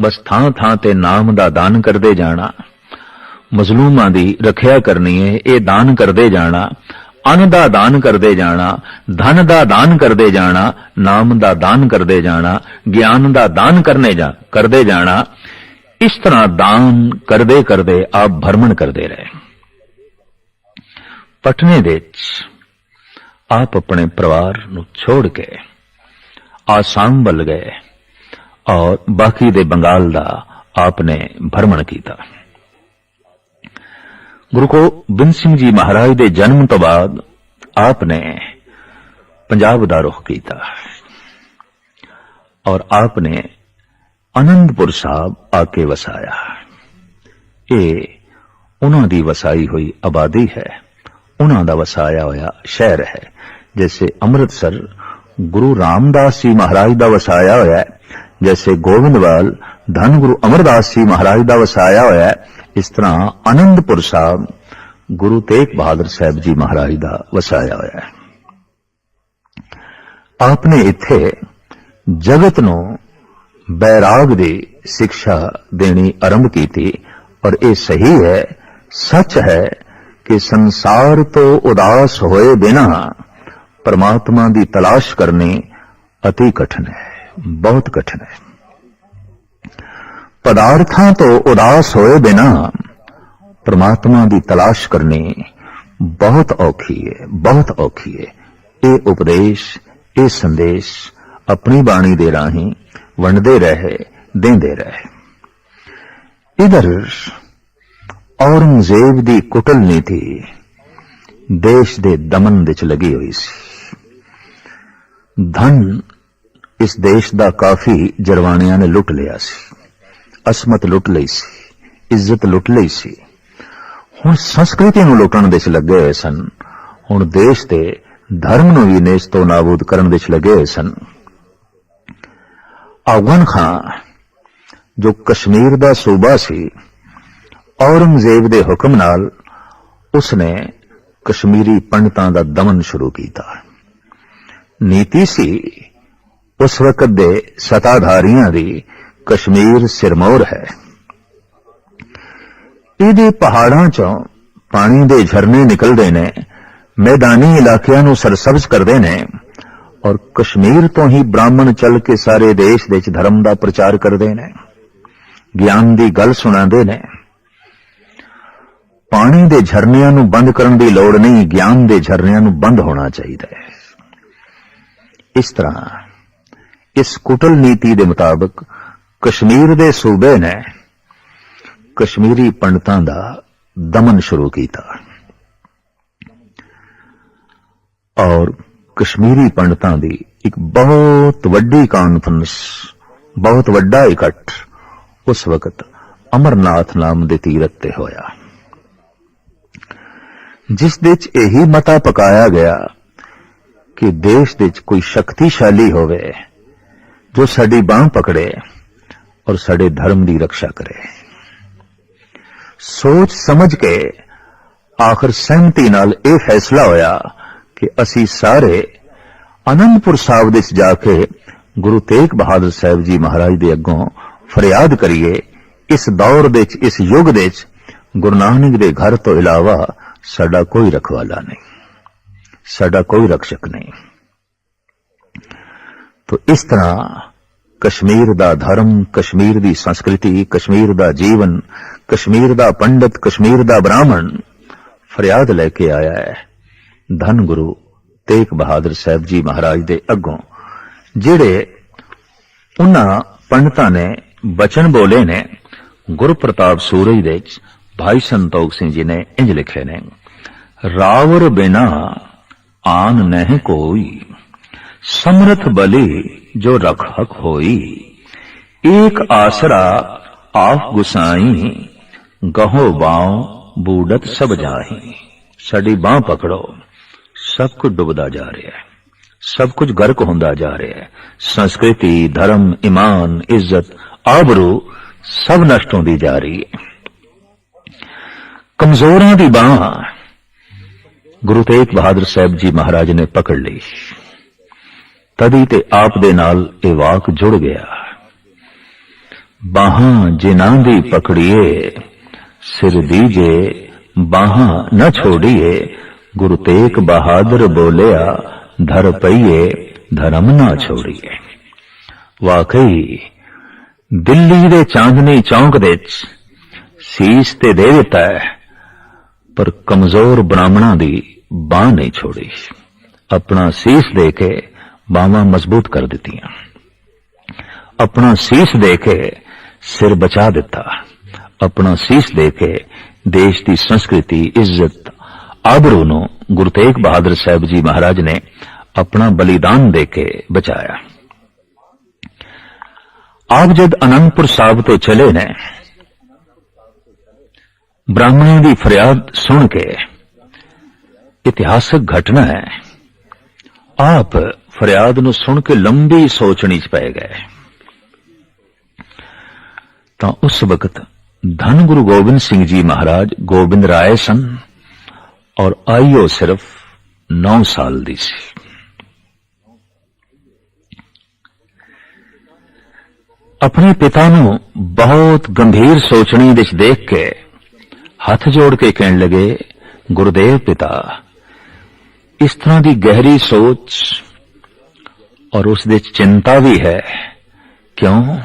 ਬਸ ਥਾਂ ਥਾਂ ਤੇ ਨਾਮ ਦਾ ਦਾਨ ਕਰਦੇ ਜਾਣਾ, ਮਜ਼ਲੂਮਾਂ ਦੀ ਰੱਖਿਆ ਕਰਨੀ ਹੈ ਇਹ ਦਾਨ ਕਰਦੇ ਜਾਣਾ ਅੰਨ ਦਾ ਦਾਨ ਕਰਦੇ ਜਾਣਾ, ਧਨ ਦਾ ਦਾਨ ਕਰਦੇ ਜਾਣਾ, ਨਾਮ ਦਾ ਦਾਨ ਕਰਦੇ ਜਾਣਾ, ਗਿਆਨ ਦਾ ਦਾਨ ਕਰਨੇ ਜਾ, ਕਰਦੇ ਜਾਣਾ, ਇਸ ਤਰ੍ਹਾਂ ਦਾਨ ਕਰਦੇ ਕਰਦੇ ਆਪ ਭਰਮਣ ਕਰਦੇ ਰਹੇ। ਪਟਨੇ ਦੇ ਆਪ ਆਪਣੇ ਪਰਿਵਾਰ ਨੂੰ ਛੋੜ ਕੇ ਆਸਾਮ ਵੱਲ ਗਏ ਔਰ ਬਾਕੀ ਦੇ ਬੰਗਾਲ ਦਾ ਆਪ ਨੇ ਭਰਮਣ ਕੀਤਾ। ਗੁਰੂ ਗੋਬਿੰਦ ਸਿੰਘ ਜੀ ਮਹਾਰਾਜ ਦੇ ਜਨਮ ਤੋਂ ਬਾਅਦ ਆਪ ਨੇ ਪੰਜਾਬ ਦਾ ਰੁਖ ਕੀਤਾ ਔਰ ਆਪ ਨੇ ਅਨੰਦਪੁਰ ਸਾਹਿਬ ਆ ਕੇ ਵਸਾਇਆ। ਇਹ ਉਹਨਾਂ ਦੀ ਵਸਾਈ ਹੋਈ ਆਬਾਦੀ ਹੈ। ਉਹਨਾਂ ਦਾ ਵਸਾਇਆ ਹੋਇਆ ਸ਼ਹਿਰ ਹੈ, ਜੈਸੇ ਅੰਮ੍ਰਿਤਸਰ ਗੁਰੂ ਰਾਮਦਾਸ ਜੀ ਮਹਾਰਾਜ ਦਾ ਵਸਾਇਆ ਹੋਇਆ ਹੈ। ਜੈਸੇ ਗੋਬਿੰਦਵਾਲ ਧੰਨ ਗੁਰੂ ਅਮਰਦਾਸ ਜੀ ਮਹਾਰਾਜ ਦਾ ਵਸਾਇਆ ਹੋਇਆ ਇਸ ਤਰ੍ਹਾਂ ਆਨੰਦਪੁਰ ਸਾਹਿਬ ਗੁਰੂ ਤੇਗ ਬਹਾਦਰ ਸਾਹਿਬ ਜੀ ਮਹਾਰਾਜ ਦਾ ਵਸਾਇਆ ਹੋਇਆ ਹੈ ਆਪਨੇ ਇੱਥੇ ਜਗਤ ਨੂੰ ਬੈਰਾਗ ਦੀ ਸਿੱਖਿਆ ਦੇਣੀ ਆਰੰਭ ਕੀਤੀ ਔਰ ਇਹ ਸਹੀ ਹੈ ਸੱਚ ਹੈ ਕਿ ਸੰਸਾਰ ਤੋਂ ਉਦਾਸ ਹੋਏ ਬਿਨਾ ਪਰਮਾਤਮਾ ਦੀ ਤਲਾਸ਼ ਕਰਨੀ ਅਤੀ ਕਠਿਨ ਹੈ ਬਹੁਤ ਕਠਿਨ ਹੈ। ਪਦਾਰਥਾਂ ਤੋਂ ਉਦਾਸ ਹੋਏ ਬਿਨਾ ਪਰਮਾਤਮਾ ਦੀ ਤਲਾਸ਼ ਕਰਨੀ ਬਹੁਤ ਔਖੀ ਹੈ, ਬਹੁਤ ਔਖੀ ਹੈ। ਇਹ ਉਪਦੇਸ਼, ਇਹ ਸੰਦੇਸ਼ ਆਪਣੀ ਬਾਣੀ ਦੇ ਰਾਹੀਂ ਵੰਡਦੇ ਰਹੇ, ਦਿੰਦੇ ਰਹੇ। ਇਧਰ ਔਰੰਗਜ਼ੇਬ ਦੀ ਕੁਟਲ ਨੀਤੀ ਦੇਸ਼ ਦੇ ਦਮਨ ਵਿੱਚ ਲੱਗੀ ਹੋਈ ਸੀ। ਧਨ ਇਸ ਦੇਸ਼ ਦਾ ਕਾਫੀ ਜਰਵਾਣਿਆਂ ਨੇ ਲੁੱਟ ਲਿਆ ਸੀ। ਅਸਮਤ ਲੁੱਟ ਲਈ ਸੀ, ਇੱਜ਼ਤ ਲੁੱਟ ਲਈ ਸੀ। ਹੁਣ ਸੰਸਕ੍ਰਿਤੀ ਨੂੰ ਲੁੱਟਣ ਦੇ ਚ ਲੱਗੇ ਹੋਏ ਸਨ। ਹੁਣ ਦੇਸ਼ ਦੇ ਧਰਮ ਨੂੰ ਵੀ ਨੇਸ਼ ਤੋਂ ਨਾਬੂਦ ਕਰਨ ਦੇ ਚ ਲੱਗੇ ਹੋਏ ਸਨ। ਅਫਗਨ ਖਾਨ ਜੋ ਕਸ਼ਮੀਰ ਦਾ ਸੂਬਾ ਸੀ, ਔਰੰਗਜ਼ੇਬ ਦੇ ਹੁਕਮ ਨਾਲ ਉਸਨੇ ਕਸ਼ਮੀਰੀ ਪੰਡਤਾਂ ਦਾ ਦਮਨ ਸ਼ੁਰੂ ਕੀਤਾ। ਨੀਤੀ ਸੀ ਉਸ ਵਕਤ ਦੇ ਸਤਾਧਾਰੀਆਂ ਦੀ ਕਸ਼ਮੀਰ ਸਿਰਮੌਰ ਹੈ ਇਹਦੇ ਪਹਾੜਾਂ ਚੋਂ ਪਾਣੀ ਦੇ ਝਰਨੇ ਨਿਕਲਦੇ ਨੇ ਮੈਦਾਨੀ ਇਲਾਕਿਆਂ ਨੂੰ ਸਰਸਬਜ਼ ਕਰਦੇ ਨੇ ਔਰ ਕਸ਼ਮੀਰ ਤੋਂ ਹੀ ਬ੍ਰਾਹਮਣ ਚੱਲ ਕੇ ਸਾਰੇ ਦੇਸ਼ ਦੇ ਵਿੱਚ ਧਰਮ ਦਾ ਪ੍ਰਚਾਰ ਕਰਦੇ ਨੇ ਗਿਆਨ ਦੀ ਗੱਲ ਸੁਣਾਉਂਦੇ ਨੇ ਪਾਣੀ ਦੇ ਝਰਨਿਆਂ ਨੂੰ ਬੰਦ ਕਰਨ ਦੀ ਲੋੜ ਨਹੀਂ ਗਿਆਨ ਦੇ ਝਰਨਿਆਂ ਨੂੰ ਬੰਦ ਹੋਣਾ ਚਾਹੀਦਾ ਹੈ ਇਸ ਤਰ੍ਹਾਂ ਇਸ ਕੁਟਲ ਨੀਤੀ ਦੇ ਮੁਤਾਬਕ ਕਸ਼ਮੀਰ ਦੇ ਸੂਬੇ ਨੇ ਕਸ਼ਮੀਰੀ ਪੰਡਤਾਂ ਦਾ ਦਮਨ ਸ਼ੁਰੂ ਕੀਤਾ। ਔਰ ਕਸ਼ਮੀਰੀ ਪੰਡਤਾਂ ਦੀ ਇੱਕ ਬਹੁਤ ਵੱਡੀ ਕਾਨਫਰੰਸ, ਬਹੁਤ ਵੱਡਾ ਇਕੱਠ ਉਸ ਵਕਤ ਅਮਰਨਾਥ ਨਾਮ ਦੇ ਤੀਰਥ ਤੇ ਹੋਇਆ। ਜਿਸ ਦੇ ਵਿੱਚ ਇਹੀ ਮਤਾ ਪਕਾਇਆ ਗਿਆ ਕਿ ਦੇਸ਼ ਦੇ ਵਿੱਚ ਕੋਈ ਸ਼ਕਤੀਸ਼ਾਲੀ ਹੋਵੇ ਜੋ ਸਾਡੀ ਬਾਹ ਪਕੜੇ ਔਰ ਸਾਡੇ ਧਰਮ ਦੀ ਰੱਖਿਆ ਕਰੇ। ਸੋਚ ਸਮਝ ਕੇ ਆਖਰ ਸਹਿਮਤੀ ਨਾਲ ਇਹ ਫੈਸਲਾ ਹੋਇਆ ਕਿ ਅਸੀਂ ਸਾਰੇ ਅਨੰਦਪੁਰ ਸਾਹਿਬ ਦੇ ਵਿੱਚ ਜਾ ਕੇ ਗੁਰੂ ਤੇਗ ਬਹਾਦਰ ਸਾਹਿਬ ਜੀ ਮਹਾਰਾਜ ਦੇ ਅੱਗੋਂ ਫਰਿਆਦ ਕਰੀਏ। ਇਸ ਦੌਰ ਦੇ ਵਿੱਚ, ਇਸ ਯੁੱਗ ਦੇ ਵਿੱਚ ਗੁਰੂ ਨਾਨਕ ਦੇ ਘਰ ਤੋਂ ਇਲਾਵਾ ਸਾਡਾ ਕੋਈ ਰਖਵਾਲਾ ਨਹੀਂ, ਸਾਡਾ ਕੋਈ ਰਖਸ਼ਕ ਨਹੀਂ। ਤੋ ਇਸ ਤਰ੍ਹਾਂ ਕਸ਼ਮੀਰ ਦਾ ਧਰਮ, ਕਸ਼ਮੀਰ ਦੀ ਸੰਸਕ੍ਰਿਤੀ, ਕਸ਼ਮੀਰ ਦਾ ਜੀਵਨ, ਕਸ਼ਮੀਰ ਦਾ ਪੰਡਤ, ਕਸ਼ਮੀਰ ਦਾ ਬ੍ਰਾਹਮਣ ਫਰਿਆਦ ਲੈ ਕੇ ਆਇਆ ਹੈ। ਧੰਨ ਗੁਰੂ ਤੇਗ ਬਹਾਦਰ ਸਾਹਿਬ ਜੀ ਮਹਾਰਾਜ ਦੇ ਅੱਗੋਂ, ਜਿਹੜੇ ਉਹਨਾਂ ਪੰਡਤਾਂ ਨੇ ਬਚਨ ਬੋਲੇ ਨੇ ਗੁਰੂ ਪ੍ਰਤਾਪ ਸੂਰਜ ਦੇ ਭਾਈ ਸੰਤੋਖ ਸਿੰਘ ਜੀ ਨੇ ਇੰਜ ਲਿਖੇ ਨੇ, ਰਾਵਰ ਬਿਨਾ ਆਨ ਨਹੀਂ ਕੋਈ। ਸਮਰਥ ਬਲੀ ਜੋ ਰਖਕ ਹੋਈ, ਏਕ ਆਸਰਾ ਆਪ ਗੁਸਾਈ, ਗਹੋ ਬਾਉ ਬੂਡਤ ਸਭ ਜਾਹੀ। ਸਾਡੀ ਬਾਹ ਪਕੜੋ, ਸਭ ਕੁਝ ਡੁੱਬਦਾ ਜਾ ਰਿਹਾ ਹੈ, ਸਭ ਕੁਝ ਗਰਕ ਹੁੰਦਾ ਜਾ ਰਿਹਾ ਹੈ। ਸੰਸਕ੍ਰਿਤੀ, ਧਰਮ, ਇਮਾਨ, ਇੱਜ਼ਤ, ਆਬਰੂ ਸਭ ਨਸ਼ਟ ਹੁੰਦੀ ਜਾ ਰਹੀ ਹੈ। ਕਮਜ਼ੋਰਾਂ ਦੀ ਬਾਹ ਗੁਰੂ ਤੇਗ ਬਹਾਦਰ ਸਾਹਿਬ ਜੀ ਮਹਾਰਾਜ ਨੇ ਪਕੜ ਲਈ। ਤਦੀ ਤੇ ਆਪ ਦੇ ਨਾਲ ਇਹ ਵਾਕ ਜੁੜ ਗਿਆ। ਬਾਹਾਂ ਜਿਨ੍ਹਾਂ ਦੀ ਪਕੜੀਏ, ਸਿਰ ਦੀਜੇ ਬਾਹਾਂ ਨਾ ਛੋੜੀਏ, ਗੁਰੂ ਤੇਗ ਬਹਾਦਰ ਬੋਲਿਆ, ਧਰ ਪਈਏ, ਧਰਮ ਨਾ ਛੋੜੀਏ। ਵਾਕਈ, ਦਿੱਲੀ ਦੇ ਚਾਂਦਨੀ ਚੌਂਕ ਦੇ ਵਿੱਚ ਸੀਸ ਤੇ ਦੇ ਦਿੱਤਾ ਹੈ, ਪਰ ਕਮਜ਼ੋਰ ਬ੍ਰਾਹਮਣਾਂ ਦੀ ਬਾਹ ਨਹੀਂ ਛੋੜੀ। ਆਪਣਾ ਸੀਸ ਦੇ ਕੇ ਬਾਹਾਂ ਮਜ਼ਬੂਤ ਕਰ ਦਿੱਤੀਆਂ। ਆਪਣਾ ਸੀਸ ਦੇ ਕੇ ਸਿਰ ਬਚਾ ਦਿੱਤਾ। ਆਪਣਾ ਸੀਸ ਦੇ ਕੇ ਦੇਸ਼ ਦੀ ਸੰਸਕ੍ਰਿਤੀ, ਇੱਜ਼ਤ, ਆਬਰੂ ਨੂੰ ਗੁਰੂ ਤੇਗ ਬਹਾਦਰ ਸਾਹਿਬ ਜੀ ਮਹਾਰਾਜ ਨੇ ਆਪਣਾ ਬਲੀਦਾਨ ਦੇ ਕੇ ਬਚਾਇਆ। ਆਪ ਜਦ ਅਨੰਦਪੁਰ ਸਾਹਿਬ ਤੋਂ ਚਲੇ ਨੇ, ਬ੍ਰਾਹਮਣਾਂ ਦੀ ਫਰਿਆਦ ਸੁਣ ਕੇ ਇਤਿਹਾਸਕ ਘਟਨਾ ਹੈ। ਆਪ ਫਰਿਆਦ ਨੂੰ ਸੁਣ ਕੇ ਲੰਬੀ ਸੋਚਣੀ ਚ ਪੈ ਗਏ। ਤਾਂ ਉਸ ਵਕਤ ਧੰਨ ਗੁਰੂ ਗੋਬਿੰਦ ਸਿੰਘ ਜੀ ਮਹਾਰਾਜ ਗੋਬਿੰਦ ਰਾਏ ਸਨ ਔਰ ਆਇਓ ਸਿਰਫ 9 ਸਾਲ ਦੀ ਸੀ। ਆਪਣੇ ਪਿਤਾ ਨੂੰ ਬਹੁਤ ਗੰਭੀਰ ਸੋਚਣੀ ਵਿੱਚ ਦੇਖ ਕੇ ਹੱਥ ਜੋੜ ਕੇ ਕਹਿਣ ਲੱਗੇ, ਗੁਰਦੇਵ ਪਿਤਾ, ਇਸ ਤਰ੍ਹਾਂ ਦੀ ਗਹਿਰੀ ਸੋਚ ਔਰ ਉਸ ਦੇ ਚਿੰਤਾ ਵੀ ਹੈ। ਕਿਉਂ?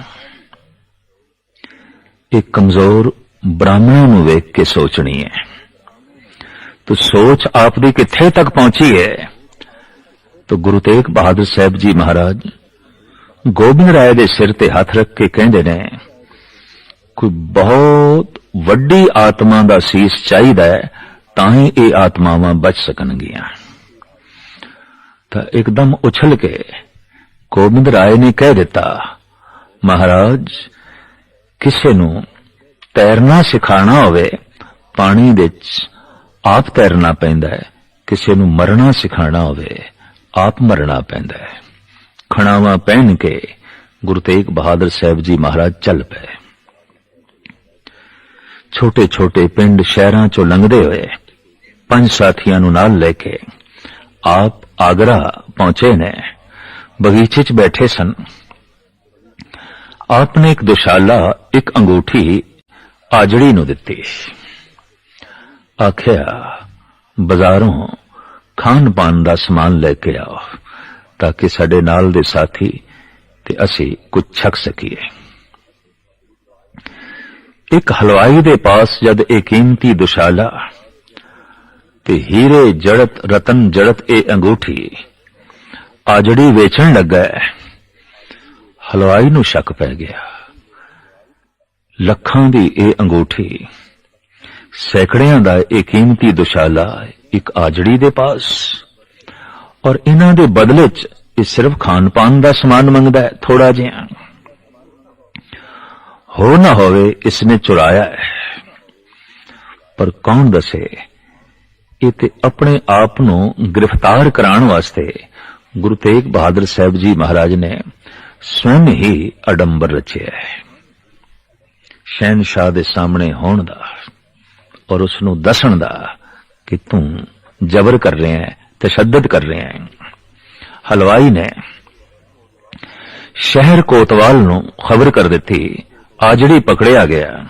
ਇੱਕ ਕਮਜ਼ੋਰ ਬ੍ਰਾਹਮਣ ਨੂੰ ਵੇਖ ਕੇ ਸੋਚਣੀ ਹੈ। ਤੋ ਸੋਚ ਆਪ ਦੀ ਕਿੱਥੇ ਤੱਕ ਪਹੁੰਚੀ ਹੈ? ਤੋ ਗੁਰੂ ਤੇਗ ਬਹਾਦਰ ਸਾਹਿਬ ਜੀ ਮਹਾਰਾਜ, ਗੋਬਿੰਦ ਰਾਏ ਦੇ ਸਿਰ ਤੇ ਹੱਥ ਰੱਖ ਕੇ ਕਹਿੰਦੇ ਨੇ, ਕੋਈ ਬਹੁਤ ਵੱਡੀ ਆਤਮਾ ਦਾ ਸੀਸ ਚਾਹੀਦਾ ਹੈ, ਤਾਂ ਹੀ ਇਹ ਆਤਮਾਵਾਂ ਬਚ ਸਕਣਗੀਆਂ। ਤਾਂ ਇੱਕਦਮ ਉਛਲ ਕੇ ਗੋਬਿੰਦ ਰਾਏ ਨੇ ਕਹਿ ਦਿੱਤਾ, ਮਹਾਰਾਜ, ਕਿਸੇ ਨੂੰ ਤੈਰਨਾ ਸਿਖਾਣਾ ਹੋਵੇ, ਪਾਣੀ ਵਿੱਚ ਆਪ ਤੈਰਨਾ ਪੈਂਦਾ ਹੈ। ਕਿਸੇ ਨੂੰ ਮਰਨਾ ਸਿਖਾਣਾ ਹੋਵੇ, ਆਪ ਮਰਨਾ ਪੈਂਦਾ ਹੈ। ਖਣਾਵਾ ਪਹਿਨ ਕੇ ਗੁਰੂ ਤੇਗ ਬਹਾਦਰ ਸਾਹਿਬ ਜੀ ਮਹਾਰਾਜ ਚੱਲ ਪਏ। ਛੋਟੇ ਛੋਟੇ ਪਿੰਡ ਸ਼ਹਿਰਾਂ ਚੋਂ ਲੰਘਦੇ ਹੋਏ ਪੰਜ ਸਾਥੀਆਂ ਨੂੰ ਨਾਲ ਲੈ ਕੇ ਆਪ ਆਗਰਾ ਪਹੁੰਚੇ ਨੇ। ਬਗੀਚੇ 'ਚ ਬੈਠੇ ਸਨ। ਆਪ ਨੇ ਇੱਕ ਦੁਸ਼ਾਲਾ, ਇੱਕ ਅੰਗੂਠੀ ਆਜੜੀ ਨੂੰ ਦਿੱਤੀ। ਆਖਿਆ, ਬਾਜ਼ਾਰੋਂ ਖਾਣ ਪਾਣ ਦਾ ਸਮਾਨ ਲੈ ਕੇ ਆਓ, ਤਾਂ ਕਿ ਸਾਡੇ ਨਾਲ ਦੇ ਸਾਥੀ ਤੇ ਅਸੀਂ ਕੁਝ ਛਕ ਸਕੀਏ। ਇੱਕ ਹਲਵਾਈ ਦੇ ਪਾਸ ਜਦ ਇਹ ਕੀਮਤੀ ਦੁਸ਼ਾਲਾ ਤੇ ਹੀਰੇ ਜੜਤ, ਰਤਨ ਜੜਤ ਇਹ ਅੰਗੂਠੀ ਆਜੜੀ ਵੇਚਣ ਲੱਗਾ ਹਲਵਾਈ ਨੂੰ ਸ਼ੱਕ ਪੈ ਗਿਆ। ਲੱਖਾਂ ਦੀ ਇਹ ਅੰਗੂਠੀ, ਸੈਕੜਿਆਂ ਦਾ ਇਹ ਕੀਮਤੀ ਦੁਸ਼ਾਲਾ ਇੱਕ ਆਜੜੀ ਦੇ ਪਾਸ। ਔਰ ਇਹਨਾਂ ਦੇ ਬਦਲੇ 'ਚ ਇਹ ਸਿਰਫ ਖਾਣ ਪਾਣ ਦਾ ਸਮਾਨ ਮੰਗਦਾ ਹੈ, ਥੋੜਾ ਜਿਹਾ। ਹੋ ਨਾ ਹੋਵੇ, ਇਸਨੇ ਚੁਰਾਇਆ ਹੈ। ਪਰ ਕੌਣ ਦੱਸੇ, ਇਹ ਤੇ ਆਪਣੇ ਆਪ ਨੂੰ ਗ੍ਰਿਫਤਾਰ ਕਰਾਉਣ ਵਾਸਤੇ ਗੁਰੂ ਤੇਗ ਬਹਾਦਰ ਸਾਹਿਬ ਜੀ ਮਹਾਰਾਜ ਨੇ ਸੁਣ ਹੀ ਅਡੰਬਰ ਰਚਿਆ ਹੈ। ਸ਼ਹਿਨशाह ਦੇ ਸਾਹਮਣੇ ਹੋਣ ਦਾ ਔਰ ਉਸ ਨੂੰ ਦੱਸਣ ਦਾ ਕਿ ਤੂੰ ਜ਼ਬਰ ਕਰ ਰਿਹਾ ਹੈ, ਤਸ਼ੱਦਦ ਕਰ ਰਿਹਾ ਹੈ। ਹਲਵਾਈ ਨੇ ਸ਼ਹਿਰ ਕੋਤਵਾਲ ਨੂੰ ਖਬਰ ਕਰ ਦਿੱਤੀ, ਆ ਜਿਹੜੀ ਪਕੜਿਆ ਗਿਆ,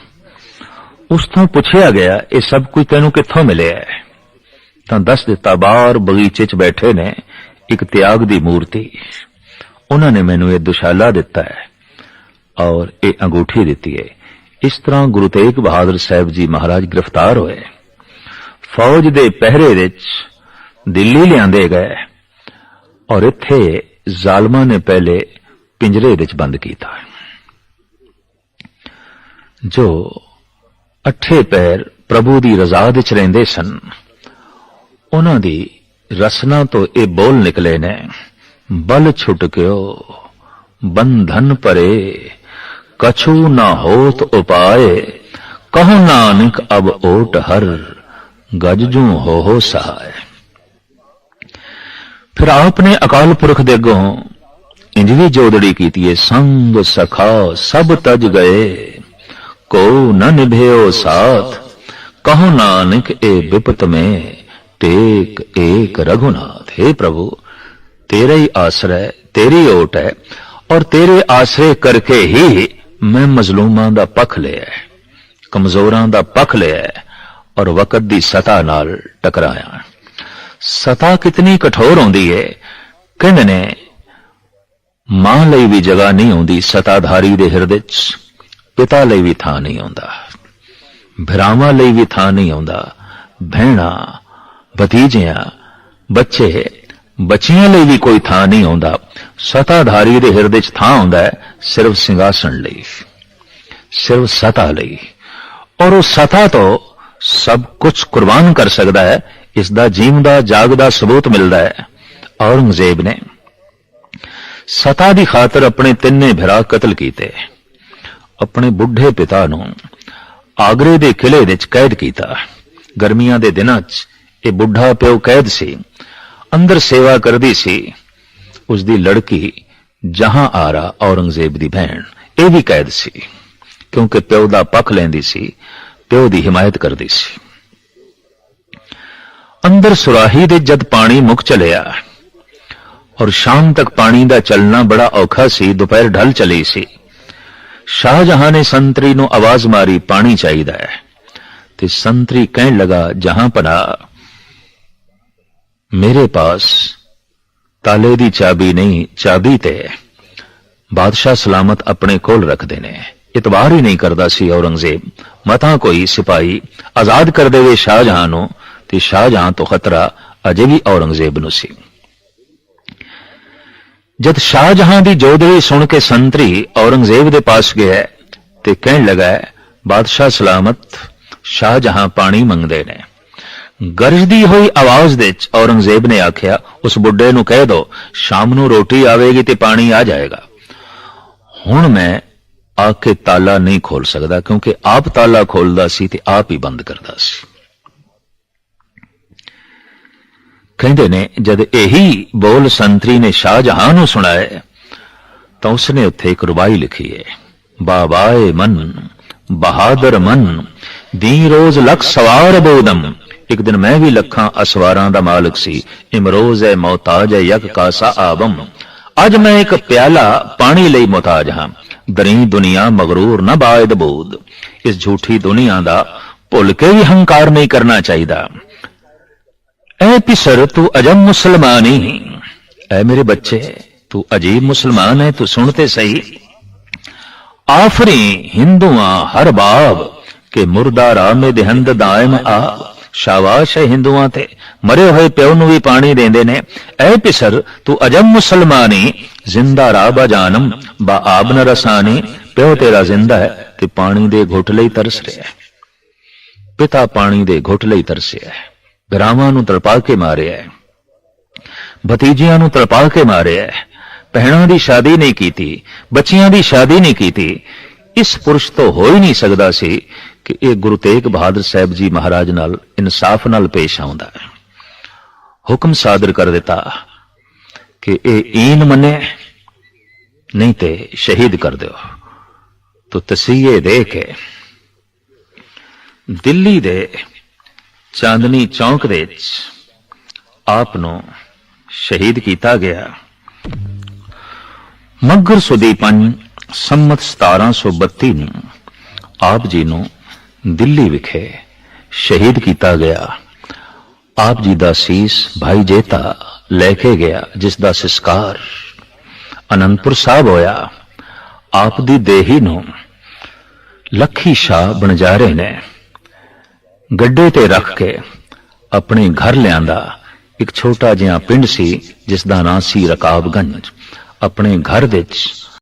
ਉਸ ਤੋਂ ਪੁੱਛਿਆ ਗਿਆ, ਇਹ ਸਭ ਕੁਝ ਤੈਨੂੰ ਕਿੱਥੋਂ ਮਿਲਿਆ ਤਾਂ ਦੱਸ ਦਿੱਤਾ, ਬਾਹਰ ਬਗੀਚੇ 'ਚ ਬੈਠੇ ਨੇ ਇੱਕ ਤਿਆਗ ਦੀ ਮੂਰਤੀ। ਉਹਨਾਂ ਨੇ ਮੈਨੂੰ ਇਹ ਦੁਸ਼ਾਲਾ ਦਿੱਤਾ ਹੈ ਔਰ ਇਹ ਅੰਗੂਠੀ ਦਿੱਤੀ ਹੈ। ਇਸ ਤਰ੍ਹਾਂ ਗੁਰੂ ਤੇਗ ਬਹਾਦਰ ਸਾਹਿਬ ਜੀ ਮਹਾਰਾਜ ਗ੍ਰਿਫਤਾਰ ਹੋਏ। ਫੌਜ ਦੇ ਪਹਿਰੇ ਵਿੱਚ ਦਿੱਲੀ ਲਿਆਂਦੇ ਗਏ ਔਰ ਇੱਥੇ ਜ਼ਾਲਮਾਂ ਨੇ ਪਹਿਲੇ ਪਿੰਜਰੇ ਵਿੱਚ ਬੰਦ ਕੀਤਾ। ਜੋ ਅੱਠੇ ਪੈਰ ਪ੍ਰਭੂ ਦੀ ਰਜ਼ਾ ਵਿੱਚ ਰਹਿੰਦੇ ਸਨ, ਉਹਨਾਂ ਦੀ ਰਸਨਾ ਤੋਂ ਇਹ ਬੋਲ ਨਿਕਲੇ ਨੇ, ਬਲ ਛੁਟ ਗਿਓ, ਬੰਧਨ ਪਰੇ, ਕਛੂ ਨਾ ਹੋਤ ਉਪਾਏ, ਕਹੋ ਨਾਨਕ ਅਬ ਓਟ ਹਰ, ਗਜ ਜੂ ਹੋ ਹੋ ਸਹਾਇ ਫਿਰ ਆਪ ਨੇ ਅਕਾਲ ਪੁਰਖ ਦੇ ਅੱਗੋਂ ਇੰਜ ਵੀ ਜੋਦੜੀ ਕੀਤੀ ਏ, ਸੰਗ ਸਖਾ ਸਭ ਤਜ ਗਏ ਕੋ ਨ ਨਿਭਿਓ ਸਾਥ, ਕਹੋ ਨਾਨਕ ਏ ਵਿਪਤ ਮੇ ਟੇਕ ਰਘੁਨਾਥ हे ਪ੍ਰਭੂ, ਤੇਰਾ ਹੀ ਆਸਰਾ, ਤੇਰੀ ਓਟ ਹੈ, ਔਰ ਤੇਰੇ ਆਸਰੇ ਕਰਕੇ ਹੀ ਮੈਂ ਮਜ਼ਲੂਮਾਂ ਦਾ ਪੱਖ ਲਿਆ ਕਮਜ਼ੋਰਾਂ ਦਾ ਪੱਖ ਲਿਆ ਔਰ ਵਕਤ ਦੀ ਸਤਾ ਨਾਲ ਟਕਰਾਇਆ ਸਤਾ ਕਿਤਨੀ ਕਠੋਰ ਹੁੰਦੀ ਹੈ ਕਹਿੰਦੇ ਨੇ, ਮਾਂ ਲਈ ਵੀ ਜਗ੍ਹਾ ਨਹੀਂ ਹੁੰਦੀ ਸਤਾਧਾਰੀ ਦੇ ਹਿਰਦੇ 'ਚ, ਪਿਤਾ ਲਈ ਵੀ ਥਾਂ ਨਹੀਂ ਹੁੰਦਾ, ਭਰਾਵਾਂ ਲਈ ਵੀ ਥਾਂ ਨਹੀਂ ਹੁੰਦਾ, ਭੈਣਾ ਭਤੀਜਿਆਂ, ਬੱਚੇ, ਬੱਚੀਆਂ ਲਈ ਵੀ ਕੋਈ ਥਾਂ ਨਹੀਂ ਆਉਂਦਾ। ਸਤਾਧਾਰੀ ਦੇ ਹਿਰਦੇ 'ਚ ਥਾਂ ਹੁੰਦਾ ਹੈ ਸਿਰਫ ਸਿੰਘਾਸਣ ਲਈ, ਸਿਰਫ ਸਤਾ ਲਈ। ਔਰ ਉਹ ਸਤਾ ਤੋਂ ਸਭ ਕੁਝ ਕੁਰਬਾਨ ਕਰ ਸਕਦਾ ਹੈ ਇਸ ਦਾ ਜੀਵਦਾ ਜਾਗਦਾ ਸਬੂਤ ਮਿਲਦਾ ਹੈ। ਔਰੰਗਜ਼ੇਬ ਨੇ ਸਤਾ ਦੀ ਖਾਤਰ ਆਪਣੇ ਤਿੰਨੇ ਭਰਾ ਕਤਲ ਕੀਤੇ। ਆਪਣੇ ਬੁੱਢੇ ਪਿਤਾ ਨੂੰ ਆਗਰੇ ਦੇ ਕਿਲੇ ਵਿੱਚ ਕੈਦ ਕੀਤਾ। ਗਰਮੀਆਂ ਦੇ ਦਿਨਾਂ 'ਚ ਇਹ ਬੁੱਢਾ ਪਿਓ ਕੈਦ ਸੀ ਅੰਦਰ ਸੇਵਾ ਕਰਦੀ ਸੀ ਉਸ ਦੀ ਲੜਕੀ ਜਹਾਂ ਆਰਾ ਔਰੰਗਜ਼ੇਬ ਦੀ ਭੈਣ ਇਹ ਵੀ ਕੈਦ ਸੀ ਕਿਉਂਕਿ ਪਿਓ ਦਾ ਪੱਖ ਲੈਂਦੀ ਸੀ ਪਿਓ ਦੀ ਹਿਮਾਇਤ ਕਰਦੀ ਸੀ ਅੰਦਰ ਸੁਰਾਹੀ ਦੇ ਜਦ ਪਾਣੀ ਮੁੱਕ ਚਲਿਆ ਔਰ ਸ਼ਾਮ ਤੱਕ ਪਾਣੀ ਦਾ ਚੱਲਣਾ ਬੜਾ ਔਖਾ ਸੀ ਦੁਪਹਿਰ ਢਲ ਚਲੀ ਸੀ ਸ਼ਾਹਜਹਾਂ ਨੇ ਸੰਤਰੀ ਨੂੰ ਆਵਾਜ਼ ਮਾਰੀ ਪਾਣੀ ਚਾਹੀਦਾ ਹੈ ਤੇ ਸੰਤਰੀ ਕਹਿਣ ਲਗਾ ਜਹਾਂ ਪਨਾ ਮੇਰੇ ਪਾਸ ਤਾਲੇ ਦੀ ਚਾਬੀ ਨਹੀਂ, ਚਾਬੀ ਤੇ ਬਾਦਸ਼ਾਹ ਸਲਾਮਤ ਆਪਣੇ ਕੋਲ ਰੱਖਦੇ ਨੇ। ਇਤਵਾਰ ਹੀ ਨਹੀਂ ਕਰਦਾ ਸੀ ਔਰੰਗਜ਼ੇਬ। ਮਤਾ ਕੋਈ ਸਿਪਾਹੀ ਆਜ਼ਾਦ ਕਰ ਦੇਵੇ ਸ਼ਾਹਜਹਾਂ ਨੂੰ ਤੇ ਸ਼ਾਹਜਹਾਂ ਤੋਂ ਖਤਰਾ ਅਜੇ ਵੀ ਔਰੰਗਜ਼ੇਬ ਨੂੰ ਸੀ। ਜਦ ਸ਼ਾਹਜਹਾਂ ਦੀ ਜੋਦਰੀ ਸੁਣ ਕੇ ਸੰਤਰੀ ਔਰੰਗਜ਼ੇਬ ਦੇ ਪਾਸ ਗਿਆ ਤੇ ਕਹਿਣ ਲੱਗਾ, ਬਾਦਸ਼ਾਹ ਸਲਾਮਤ, ਸ਼ਾਹਜਹਾਂ ਪਾਣੀ ਮੰਗਦੇ ਨੇ। ਗਰਜਦੀ ਹੋਈ ਆਵਾਜ਼ ਵਿੱਚ ਔਰੰਗਜ਼ੇਬ ਨੇ ਆਖਿਆ, ਉਸ ਬੁੱਢੇ ਨੂੰ ਕਹਿ ਦੋ, ਸ਼ਾਮ ਨੂੰ ਰੋਟੀ ਆਵੇਗੀ ਤੇ ਪਾਣੀ ਆ ਜਾਏਗਾ। ਹੁਣ ਮੈਂ ਆ ਕੇ ਤਾਲਾ ਨਹੀਂ ਖੋਲ ਸਕਦਾ, ਕਿਉਂਕਿ ਆਪ ਤਾਲਾ ਖੋਲਦਾ ਸੀ ਤੇ ਆਪ ਹੀ ਬੰਦ ਕਰਦਾ ਸੀ। ਕਹਿੰਦੇ ਨੇ, ਜਦ ਇਹੀ ਬੋਲ ਸੰਤਰੀ ਨੇ ਸ਼ਾਹਜਹਾਂ ਨੂੰ ਸੁਣਾਏ, ਤਾਂ ਉਸਨੇ ਉੱਥੇ ਇੱਕ ਰੁਬਾਈ ਲਿਖੀ ਹੈ ਬਾਬਾਏ ਮਨ, ਬਹਾਦਰ ਮਨ, ਦੀ ਰੋਜ਼ ਲਖ ਸਵਾਰ ਬੋਦਮ ਇੱਕ ਦਿਨ ਮੈਂ ਵੀ ਲੱਖਾਂ ਅਸਵਾਰਾਂ ਦਾ ਮਾਲਕ ਸੀ। ਇਮਰੋਜ਼ ਹੈ ਮੌਤਾਜ ਹੈ ਯਕ ਕਾਸਾ ਆਬਮ ਅੱਜ ਮੈਂ ਇੱਕ ਪਿਆਲਾ ਪਾਣੀ ਲਈ ਮੁਹਤਾਜ ਹਾਂ। ਦਰੀ ਦੁਨੀਆ ਮਗਰੂਰ ਨਾ ਬਾਇਦ ਬੋਦ। ਇਸ ਝੂਠੀ ਦੁਨੀਆ ਦਾ ਭੁੱਲ ਕੇ ਵੀ ਹੰਕਾਰ ਨਹੀਂ ਕਰਨਾ ਚਾਹੀਦਾ। ਐ ਪਿਸਰ ਤੂੰ ਅਜਮ ਮੁਸਲਮਾਨੀ ਐ ਮੇਰੇ ਬੱਚੇ, ਤੂੰ ਅਜੀਬ ਮੁਸਲਮਾਨ ਹੈ ਤੂੰ ਸੁਣ ਤੇ ਸਹੀ। ਆਫਰੀ ਹਿੰਦੂਆਂ ਹਰ ਬਾਬ, ਕੇ ਮੁਰਦਾ ਰਾਮੇ ਦੇਹੰਦ ਦਾਇਮ ਆ ਸ਼ਾਬਾਸ਼ ਹੈ ਹਿੰਦੂਆਂ ਤੇ। ਮਰੇ ਹੋਏ ਪਿਓ ਨੂੰ ਵੀ ਪਾਣੀ ਦਿੰਦੇ ਨੇ। ਐ ਪਿਸਰ, ਤੂੰ ਅਜਮ ਮੁਸਲਮਾਨੀ, ਜ਼ਿੰਦਾ ਰਾਬਾ ਜਾਨਮ, ਬਾ ਆਬਨ ਰਸਾਨੀ। ਪਿਓ ਤੇਰਾ ਜ਼ਿੰਦਾ ਹੈ ਤੇ ਪਾਣੀ ਦੇ ਘੁੱਟ ਲਈ ਤਰਸ ਰਿਹਾ ਹੈ। ਪਿਤਾ ਪਾਣੀ ਦੇ ਘੁੱਟ ਲਈ ਤਰਸਿਆ ਹੈ। ਗਰਾਵਾਂ ਨੂੰ ਤੜਪਾ ਕੇ ਮਾਰਿਆ ਹੈ। ਭਤੀਜਿਆਂ ਨੂੰ ਤੜਪਾ ਕੇ ਮਾਰਿਆ ਹੈ। ਭੈਣਾਂ ਦੀ ਸ਼ਾਦੀ ਨਹੀਂ ਕੀਤੀ, ਬੱਚਿਆਂ ਦੀ ਸ਼ਾਦੀ ਨਹੀਂ ਕੀਤੀ। ਇਸ ਪੁਰਸ਼ ਤੋਂ ਹੋ ਹੀ ਨਹੀਂ ਸਕਦਾ ਸੀ ਕਿ ਇਹ ਗੁਰੂ ਤੇਗ ਬਹਾਦਰ ਸਾਹਿਬ ਜੀ ਮਹਾਰਾਜ ਨਾਲ ਇਨਸਾਫ ਨਾਲ ਪੇਸ਼ ਆਉਂਦਾ ਹੈ। ਹੁਕਮ ਸਾਦਰ ਕਰ ਦਿੱਤਾ ਕਿ ਇਹ ਈਨ ਮੰਨੇ, ਨਹੀਂ ਤੇ ਸ਼ਹੀਦ ਕਰ ਦਿਓ। ਤੋ ਤਸੀਹੇ ਦੇ ਕੇ ਦਿੱਲੀ ਦੇ ਚਾਂਦਨੀ ਚੌਂਕ ਦੇ ਵਿੱਚ ਆਪ ਨੂੰ ਸ਼ਹੀਦ ਕੀਤਾ ਗਿਆ। ਮੱਘਰ ਸੁਦੀ ਪੰਜ ਸੰਮਤ 1732 ਨੂੰ ਆਪ ਜੀ ਨੂੰ ਦਿੱਲੀ ਵਿਖੇ ਸ਼ਹੀਦ ਕੀਤਾ ਗਿਆ। ਆਪ ਜੀ ਦਾ ਸੀਸ ਭਾਈ ਜੇਤਾ ਲੈ ਕੇ ਗਿਆ, ਜਿਸ ਦਾ ਸੰਸਕਾਰ ਅਨੰਦਪੁਰ ਸਾਹਿਬ ਹੋਇਆ। ਆਪ ਦੀ ਦੇਹੀ ਨੂੰ ਲੱਖੀ ਸ਼ਾਹ ਬਣਜਾਰੇ ਨੇ। ਗੱਡੇ ਤੇ ਰੱਖ ਕੇ ਆਪਣੇ ਘਰ ਲਿਆਂਦਾ ਇੱਕ ਛੋਟਾ ਜਿਹਾ ਪਿੰਡ ਸੀ, ਜਿਸ ਦਾ ਨਾਂ ਸੀ ਰਕਾਬਗੰਜ। ਆਪਣੇ ਘਰ ਵਿੱਚ